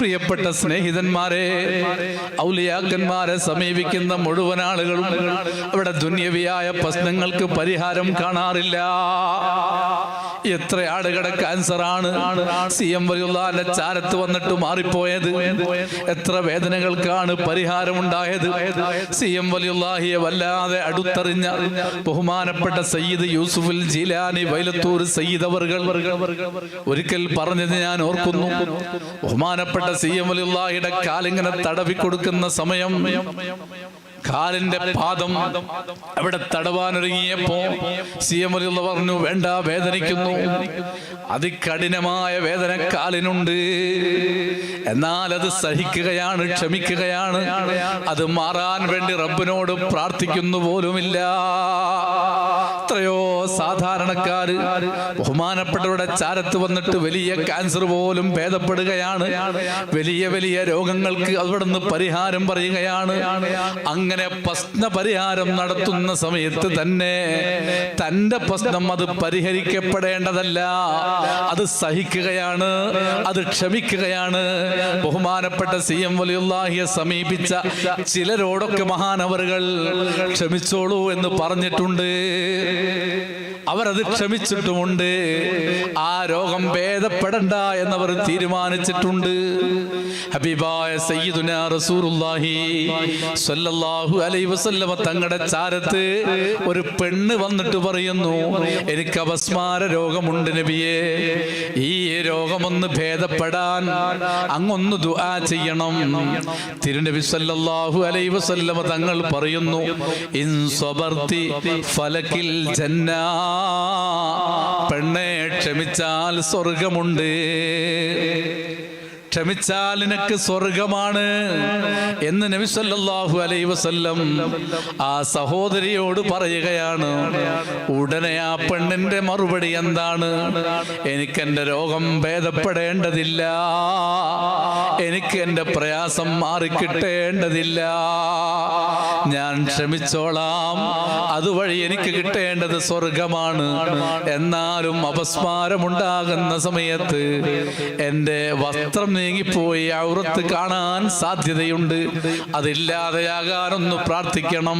പ്രിയപ്പെട്ട സ്നേഹിതന്മാരെ ഔലിയാക്കന്മാരെ സമീപിക്കുന്ന മുഴുവൻ ആളുകളും അവിടെ ദുന്യവിയായ പ്രശ്നങ്ങൾക്ക് പരിഹാരം കാണാറില്ല. എത്ര ആളുകളുടെ ക്യാൻസർ ആണ് സി എം വലിയുള്ള ചാരത്ത് വന്നിട്ട് മാറിപ്പോയത്. എത്ര വേദനകൾക്കാണ് പരിഹാരം ഉണ്ടായത് സി എം വലിയുള്ളാഹിയെ വല്ലാതെ അടുത്തറിഞ്ഞ ബഹുമാനപ്പെട്ട സയ്യിദ് യൂസുഫുൽ ജീലാനി വൈലത്തൂർ സയ്യിദ് ഒരിക്കൽ പറഞ്ഞത് ഞാൻ ഓർക്കുന്നു. ബഹുമാനപ്പെട്ട സി എം വലിയുള്ളാഹിയുടെ കാലിങ്ങനെ തടവിക്കൊടുക്കുന്ന സമയം കാലിന്റെ പാദം അവിടെ തടവാനൊരുങ്ങിയപ്പോ സി എം അലിയുള്ള പറഞ്ഞു വേണ്ട വേദനിക്കുന്നു. അതികഠിനമായ വേദന കാലിനുണ്ട്. എന്നാൽ അത് സഹിക്കുകയാണ് ക്ഷമിക്കുകയാണ്. അത് മാറാൻ വേണ്ടി റബ്ബിനോട് പ്രാർത്ഥിക്കുന്നു പോലുമില്ല. എത്രയോ സാധാരണക്കാര് ബഹുമാനപ്പെട്ടവരുടെ ചാരത്ത് വന്നിട്ട് വലിയ ക്യാൻസർ പോലും ഭേദപ്പെടുകയാണ്. വലിയ വലിയ രോഗങ്ങൾക്ക് അവിടുന്ന് പരിഹാരം പറയുകയാണ്. അങ്ങനെ പ്രശ്ന പരിഹാരം നടത്തുന്ന സമയത്ത് തന്നെ തന്റെ പ്രശ്നം അത് പരിഹരിക്കപ്പെടേണ്ടതല്ല. അത് സഹിക്കുകയാണ് അത് ക്ഷമിക്കുകയാണ്. ബഹുമാനപ്പെട്ട സി എം വലിയുള്ളാഹിയെ സമീപിച്ച ചിലരോടൊക്കെ മഹാനവറുകൾ ക്ഷമിച്ചോളൂ എന്ന് പറഞ്ഞിട്ടുണ്ട്. അവരത് ക്ഷമിച്ചിട്ടുമുണ്ട്. ആ രോഗം ഭേദപ്പെടണ്ട എന്നവർ തീരുമാനിച്ചിട്ടുണ്ട്. ഹബീബായ സയ്യിദുന റസൂലുള്ളാഹി സ്വല്ലല്ലാഹു അലൈഹി വസല്ലമ തങ്ങളുടെ ചാരത്ത് ഒരു പെണ്ണ് വന്നിട്ട് പറയുന്നു എനിക്ക് അപസ്മാര രോഗമുണ്ട് നബിയേ. ഈ രോഗമൊന്ന് ഭേദപ്പെടാൻ അങ്ങൊന്ന് ദുആ ചെയ്യണം. തിരുനബി സല്ലല്ലാഹു അലൈഹി വസല്ലമ തങ്ങൾ പറയുന്നു ഇൻ സബർത്തി ഫലക്കിൽ ജന്ന. പെണ്ണെ ക്ഷമിച്ചാൽ സ്വർഗമുണ്ട്. ക്ഷമിച്ചാൽ നിനക്ക് സ്വർഗമാണ് എന്ന് നബി സല്ലല്ലാഹു അലൈഹി വസല്ലം ആ സഹോദരിയോട് പറയുകയാണ്. ഉടനെ ആ പെണ്ണിന്റെ മറുപടി എന്താണ്? എനിക്ക് എന്റെ രോഗം ഭേദപ്പെടേണ്ടതില്ല. എനിക്ക് എന്റെ പ്രയാസം മാറിക്കിട്ടേണ്ടതില്ല. ഞാൻ ക്ഷമിച്ചോളാം. അതുവഴി എനിക്ക് കിട്ടേണ്ടത് സ്വർഗമാണ്. എന്നാലും അപസ്മാരമുണ്ടാകുന്ന സമയത്ത് എന്റെ വസ്ത്രം നീങ്ങിപ്പോയി ഔറത്ത് കാണാൻ സാധ്യതയുണ്ട്. അതില്ലാതെയാകാനൊന്ന് പ്രാർത്ഥിക്കണം.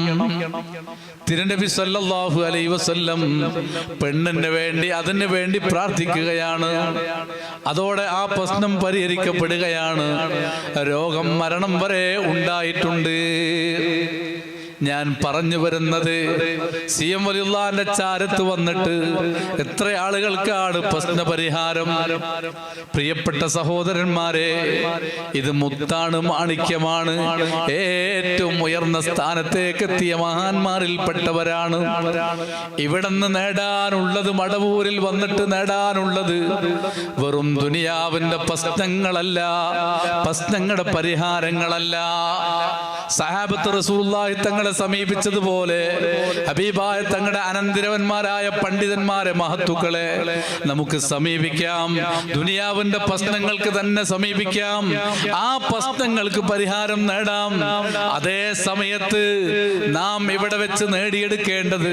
തിരുനബി സല്ലല്ലാഹു അലൈ വസല്ലം പെണ്ണിന് വേണ്ടി അതിന് വേണ്ടി പ്രാർത്ഥിക്കുകയാണ്. അതോടെ ആ പ്രശ്നം പരിഹരിക്കപ്പെടുകയാണ്. രോഗം മരണം വരെ ഉണ്ടായിട്ടുണ്ട്. ഞാൻ പറഞ്ഞു വരുന്നത് സി എം വലിയുള്ളാന്റെ ചാരത്ത് വന്നിട്ട് എത്ര ആളുകൾക്കാണ് പ്രശ്നപരിഹാരം? പ്രിയപ്പെട്ട സഹോദരന്മാരെ ഇത് മുത്താണ് മാണിക്യമാണ്. ഏറ്റവും ഉയർന്ന സ്ഥാനത്തേക്ക് എത്തിയ മഹാന്മാരിൽപ്പെട്ടവരാണ്. ഇവിടുന്ന് നേടാനുള്ളത് മടവൂരിൽ വന്നിട്ട് നേടാനുള്ളത് വെറും ദുനിയാവിന്റെ പ്രശ്നങ്ങളല്ല പ്രശ്നങ്ങളുടെ പരിഹാരങ്ങളല്ല. സഹാബത്ത് തങ്ങളെ സമീപിച്ചതുപോലെ ഹബീബായ തങ്ങളുടെ അനന്തരവന്മാരായ പണ്ഡിതന്മാരെ മഹത്തുക്കളെ നമുക്ക് സമീപിക്കാം. ദുനിയാവിന്റെ പ്രശ്നങ്ങൾക്ക് തന്നെ സമീപിക്കാം. ആ പ്രശ്നങ്ങൾക്ക് പരിഹാരം നേടാം. അതേ സമയത്ത് നാം ഇവിടെ വെച്ച് നേടിയെടുക്കേണ്ടത്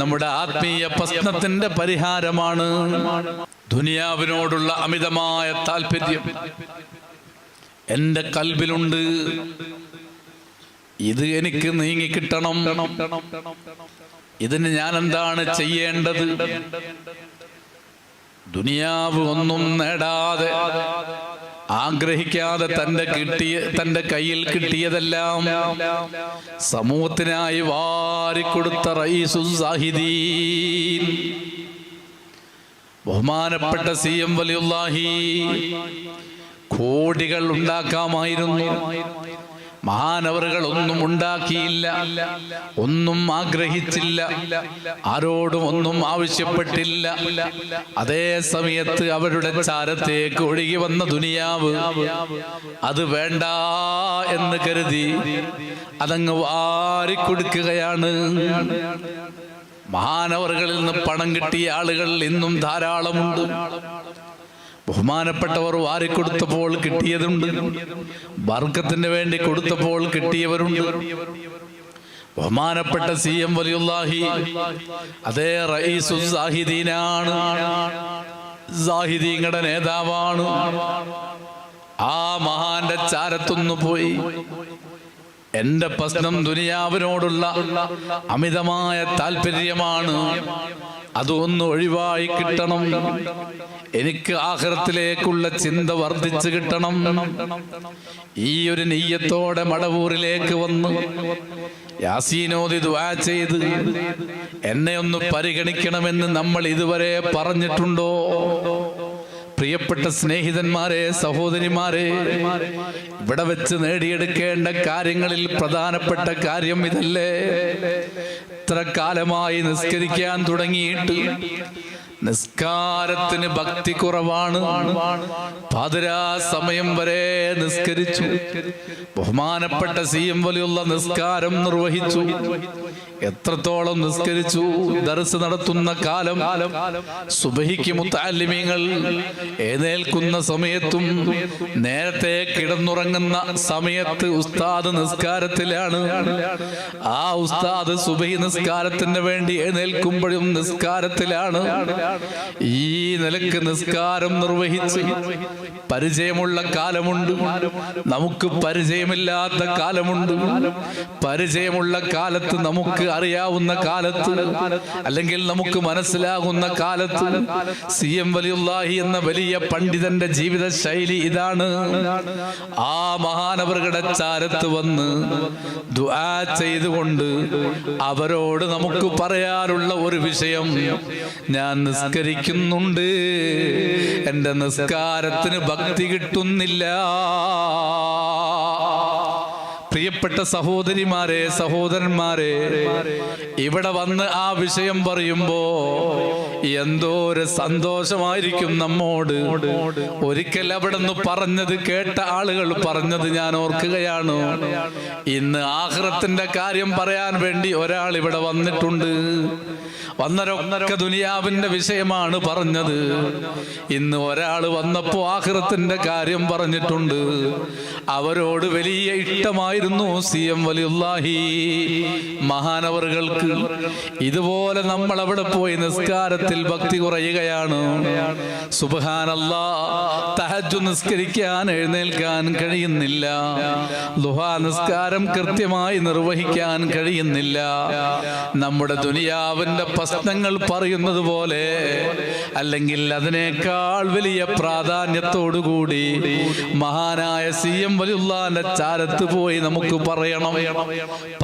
നമ്മുടെ ആത്മീയ പ്രശ്നത്തിന്റെ പരിഹാരമാണ്. ദുനിയാവിനോടുള്ള അമിതമായ താല്പര്യം എന്റെ കൽബിലുണ്ട്. ഇത് എനിക്ക് നീങ്ങി കിട്ടണം. ഇതിന് ഞാൻ എന്താണ് ചെയ്യേണ്ടത്? ദുനിയാവ് ഒന്നും നേടാതെ ആഗ്രഹിക്കാതെ തന്റെ കിട്ടിയ തന്റെ കയ്യിൽ കിട്ടിയതെല്ലാം സമൂഹത്തിനായി വാരിക്കൊടുത്ത റയീസു സാഹിദീൻ. ബഹുമാനപ്പെട്ട സി എം വലിയുല്ലാഹി കോടികൾ ഉണ്ടാക്കാമായിരുന്നു. മഹാനവറുകൾ ഒന്നും ഉണ്ടാക്കിയില്ല. ഒന്നും ആഗ്രഹിച്ചില്ല. ആരോടും ഒന്നും ആവശ്യപ്പെട്ടില്ല. അതേ സമയത്ത് അവരുടെ ചാരത്തേക്ക് ഒഴുകി വന്ന ദുനിയാവ് അത് വേണ്ട എന്ന് കരുതി അതങ്ങ് വാരിക്കൊടുക്കുകയാണ് മഹാനവറുകളിൽ നിന്ന് പണം കിട്ടിയ ആളുകൾ ഇന്നും ധാരാളമുണ്ട്. ബഹുമാനപ്പെട്ടവർ വാരി കൊടുത്തപ്പോൾ കിട്ടിയതുണ്ട്. വർഗത്തിന് വേണ്ടി കൊടുത്തപ്പോൾ കിട്ടിയവരുണ്ട്. ബഹുമാനപ്പെട്ട സി എം വലിയുല്ലാഹി അതേ റയീസു സാഹിദീങ്ങളുടെ നേതാവാണ്. ആ മഹാന്റെ ചാരത്തൊന്നു പോയി. എന്റെ പ്രശ്നം ദുനിയാവിനോടുള്ള അമിതമായ താല്പര്യമാണ് അതൊന്ന് ഒഴിവായി കിട്ടണം. എനിക്ക് ആഹ്റത്തിലേക്കുള്ള ചിന്ത വർദ്ധിച്ചു കിട്ടണം. ഈ ഒരു നെയ്യത്തോടെ മടവൂരിലേക്ക് വന്ന് യാസീനോദി ദുആ ചെയ്ത് എന്നെ ഒന്ന് പരിഗണിക്കണമെന്ന് നമ്മൾ ഇതുവരെ പറഞ്ഞിട്ടുണ്ടോ? പ്രിയപ്പെട്ട സ്നേഹിതന്മാരെ സഹോദരിമാരെ ഇവിടെ വെച്ച് നേടിയെടുക്കേണ്ട കാര്യങ്ങളിൽ പ്രധാനപ്പെട്ട കാര്യം ഇതല്ലേ? ഇത്ര കാലമായി നിസ്കരിക്കാൻ തുടങ്ങിയിട്ട് നിസ്കാരത്തിന് ഭക്തി കുറവാണ്. പാതിരാ സമയം വരെ നിസ്കരിച്ചു. ബഹുമാനപ്പെട്ട സി എം വലിയുള്ള നിസ്കാരം നിർവഹിച്ചു. എത്രത്തോളം നിസ്കരിച്ചു. ദർസ് നടത്തുന്ന കാലം. സുബഹിക്ക് മുത്താലിമ്യങ്ങൾ എഴുന്നേൽക്കുന്ന സമയത്തും നേരത്തെ കിടന്നുറങ്ങുന്ന സമയത്ത് ഉസ്താദ് നിസ്കാരത്തിലാണ്. ആ ഉസ്താദ് സുബഹി നിസ്കാരത്തിന് വേണ്ടി എഴുന്നേൽക്കുമ്പോഴും നിസ്കാരത്തിലാണ്. ഈ നിലയ്ക്ക് നിസ്കാരം നിർവഹിച്ച് പരിചയമുള്ള കാലമുണ്ട്. നമുക്ക് പരിചയമില്ലാത്ത കാലമുണ്ട്. പരിചയമുള്ള കാലത്ത് നമുക്ക് അറിയാവുന്ന കാലത്ത് അല്ലെങ്കിൽ നമുക്ക് മനസ്സിലാകുന്ന കാലത്ത് സി എം വലിയുല്ലാഹി എന്ന വലിയ പണ്ഡിതന്റെ ജീവിത ശൈലി ഇതാണ്. ആ മഹാനവറുടെ ചാരത്ത് വന്ന് ചെയ്തുകൊണ്ട് അവരോട് നമുക്ക് പറയാനുള്ള ഒരു വിഷയം ഞാൻ നിസ്കരിക്കുന്നുണ്ട്. എന്റെ നിസ്കാരത്തിന് ഭക്തി കിട്ടുന്നില്ല. പ്രിയപ്പെട്ട സഹോദരിമാരെ സഹോദരന്മാരെ ഇവിടെ വന്ന് ആ വിഷയം പറയുമ്പോ എന്തോ ഒരു സന്തോഷമായിരിക്കും നമ്മോട്. ഒരിക്കൽ അവിടെ നിന്ന് പറഞ്ഞത് കേട്ട ആളുകൾ പറഞ്ഞത് ഞാൻ ഓർക്കുകയാണ്. ഇന്ന് ആഹ്റത്തിന്റെ കാര്യം പറയാൻ വേണ്ടി ഒരാൾ ഇവിടെ വന്നിട്ടുണ്ട്. വന്നരൊക്കെ ദുനിയാവിന്റെ വിഷയമാണ് പറഞ്ഞത്. ഇന്ന് ഒരാൾ വന്നപ്പോ ആഹ്റത്തിന്റെ കാര്യം പറഞ്ഞിട്ടുണ്ട്. അവരോട് വലിയ ഇഷ്ടമായിരുന്നു സി എം വലിയുല്ലാഹി മഹാനവറുകൾക്ക് ഇതുപോലെ നമ്മൾ അവിടെ പോയി നിസ്കാരത്തിൽ ഭക്തി കുറയുകയാണ്. സുബഹാനല്ലാ തഹജു നിസ്കരിക്കാൻ എഴുന്നേൽക്കാൻ കഴിയുന്നില്ല. ദുഹാ നിസ്കാരം കൃത്യമായി നിർവഹിക്കാൻ കഴിയുന്നില്ല. നമ്മുടെ ദുനിയാവിന്റെ പ്രശ്നങ്ങൾ പറയുന്നത് പോലെ അല്ലെങ്കിൽ അതിനേക്കാൾ വലിയ പ്രാധാന്യത്തോടുകൂടി മഹാനായ സി എം വലിയുള്ളാന്റെ ചാരത്ത് പോയി നമുക്ക് പറയണം.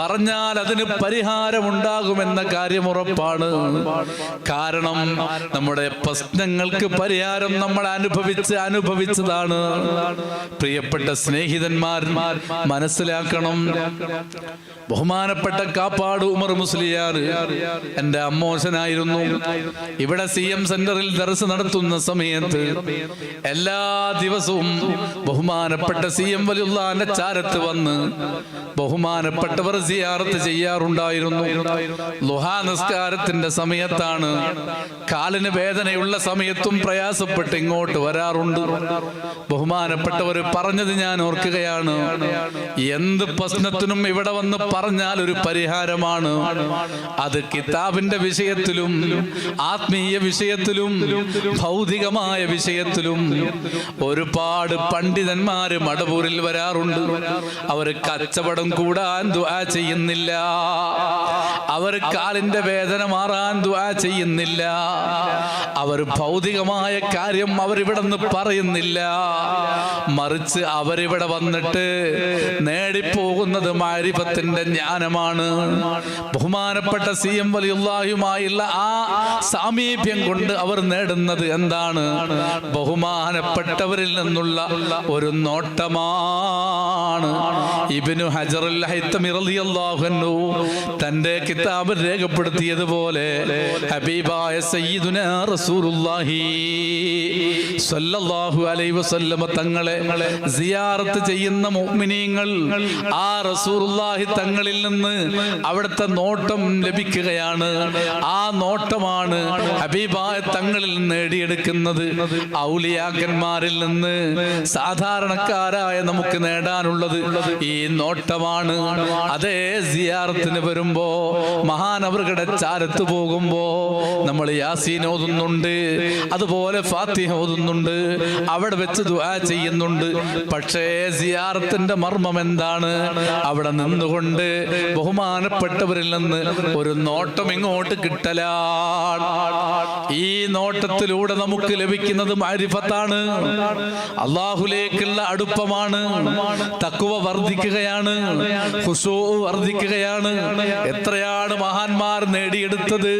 പറഞ്ഞാൽ അതിന് പരിഹാരമുണ്ടാകുമെന്ന കാര്യം ഉറപ്പാണ്. കാരണം നമ്മുടെ പ്രശ്നങ്ങൾക്ക് പരിഹാരം നമ്മൾ അനുഭവിച്ച് അനുഭവിച്ചതാണ്. പ്രിയപ്പെട്ട സ്നേഹിതന്മാർ മനസ്സിലാക്കണം. ബഹുമാനപ്പെട്ട കാപ്പാട് ഉമർ മുസ്ലിയാർ എന്റെ അമ്മോശനായിരുന്നു. ഇവിടെ സി എം സെന്ററിൽ ദർസ് നടത്തുന്ന സമയത്ത് എല്ലാ ദിവസവും ബഹുമാനപ്പെട്ട സി എം വലിയുള്ളാന്റെ ചാരത്ത് വന്ന് ബഹുമാനപ്പെട്ടവർ സിയാറത്ത് ചെയ്യാറുണ്ടായിരുന്നു. ലുഹാ നിസ്കാരത്തിന്റെ സമയത്താണ് കാലിന് വേദനയുള്ള സമയത്തും പ്രയാസപ്പെട്ട് ഇങ്ങോട്ട് വരാറുണ്ട്. ബഹുമാനപ്പെട്ടവർ പറഞ്ഞത് ഞാൻ ഓർക്കുകയാണ്. എന്ത് പ്രശ്നത്തിനും ഇവിടെ വന്ന് പറഞ്ഞാൽ ഒരു പരിഹാരമാണ്. അത് കിതാബിന്റെ വിഷയത്തിലും ആത്മീയ വിഷയത്തിലും ഭൗതികമായ വിഷയത്തിലും ഒരുപാട് പണ്ഡിതന്മാര് മടപൂരിൽ വരാറുണ്ട്. അവർ കച്ചവടം കൂടാൻ ദുആ ചെയ്യുന്നില്ല. അവർ കാലിന്റെ വേദന മാറാൻ ദുആ ചെയ്യുന്നില്ല. അവർ ഭൗതികമായ കാര്യം അവരിവിടെ നിന്ന് പറയുന്നില്ല. മറിച്ച് അവരിവിടെ വന്നിട്ട് നേടിപ്പോകുന്നത് മാരിഫത്തിന്റെ ജ്ഞാനമാണ്. ബഹുമാനപ്പെട്ട സി എം വലിയുള്ള ആ സാമീപ്യം കൊണ്ട് അവർ നേടുന്നത് എന്താണ്? ബഹുമാനപ്പെട്ടവരിൽ നിന്നുള്ള ഒരു നോട്ടമാണ്. ഇബിനു ഹജറുൽ ഹൈത്തമി റളിയല്ലാഹു അൻഹു തന്റെ കിതാബ് രേഖപ്പെടുത്തിയതുപോലെ ഹബീബായ സയ്യിദുന റസൂലുള്ളാഹി സ്വല്ലല്ലാഹു അലൈഹി വസല്ലമ തങ്ങളെ സിയാറത്ത് ചെയ്യുന്ന മുഅ്മിനീങ്ങൾ ആ റസൂലുള്ളാഹി തങ്ങളിൽ നിന്ന് അവിടുത്തെ നോട്ടം ലഭിക്കുകയാണ്. ആ നോട്ടമാണ് ഹബീബായ തങ്ങളിൽ നിന്ന് നേടിയെടുക്കുന്നത്. ഔലിയാക്കന്മാരിൽ നിന്ന് സാധാരണക്കാരായ നമുക്ക് നേടാനുള്ളത് ഈ നോട്ടമാണ്. അതേ സിയാറത്തിന് വരുമ്പോ മഹാനവറുകളുടെ ചാരത്ത് പോകുമ്പോ നമ്മൾ യാസീൻ ഓതുന്നുണ്ട് അതുപോലെ ഫാത്തിഹ ഓതുന്നുണ്ട് അവിടെ വെച്ച് ദുആ ചെയ്യുന്നുണ്ട്. പക്ഷേ സിയാറത്തിന്റെ മർമ്മം എന്താണ്? അവിടെ നിന്നുകൊണ്ട് ബഹുമാനപ്പെട്ടവരിൽ നിന്ന് ഒരു നോട്ടം ഇങ്ങോട്ട് കിട്ടലാണ് ഈ നോട്ടത്തിലൂടെ നമുക്ക് ലഭിക്കുന്നത് മാരിഫത്താണ് അള്ളാഹുലേക്കുള്ള അടുപ്പമാണ്. തക്കുവ വർദ്ധിക്കുകയാണ്. ഹുസൂ വർദ്ധിക്കുകയാണ്. എത്രയാണ് മഹാന്മാർ നേടിയെടുത്തത്?